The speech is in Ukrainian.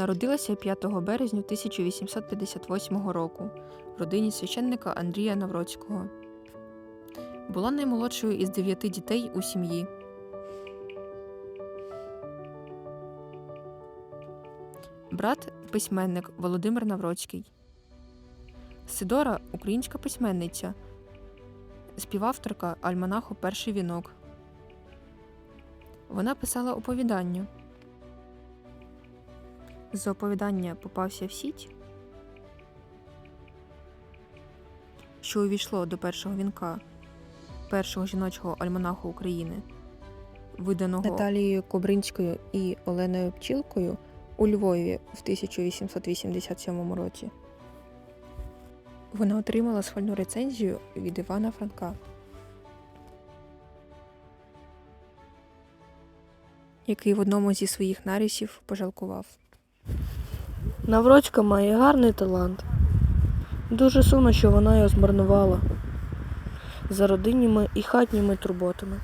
Народилася 5 березня 1858 року в родині священника Андрія Навроцького. Була наймолодшою із дев'яти дітей у сім'ї. Брат письменник Володимир Навроцький. Сидора українська письменниця, співавторка альманаху Перший вінок. Вона писала оповідання. З оповідання попався в сіть, що увійшло до першого вінка першого жіночого альманаху України, виданого Наталією Кобринською і Оленою Пчілкою у Львові в 1887 році. Вона отримала схвальну рецензію від Івана Франка. який в одному зі своїх нарисів пожалкував. Навроцька має гарний талант. Дуже сумно, що вона його змарнувала за родинніми і хатніми турботами.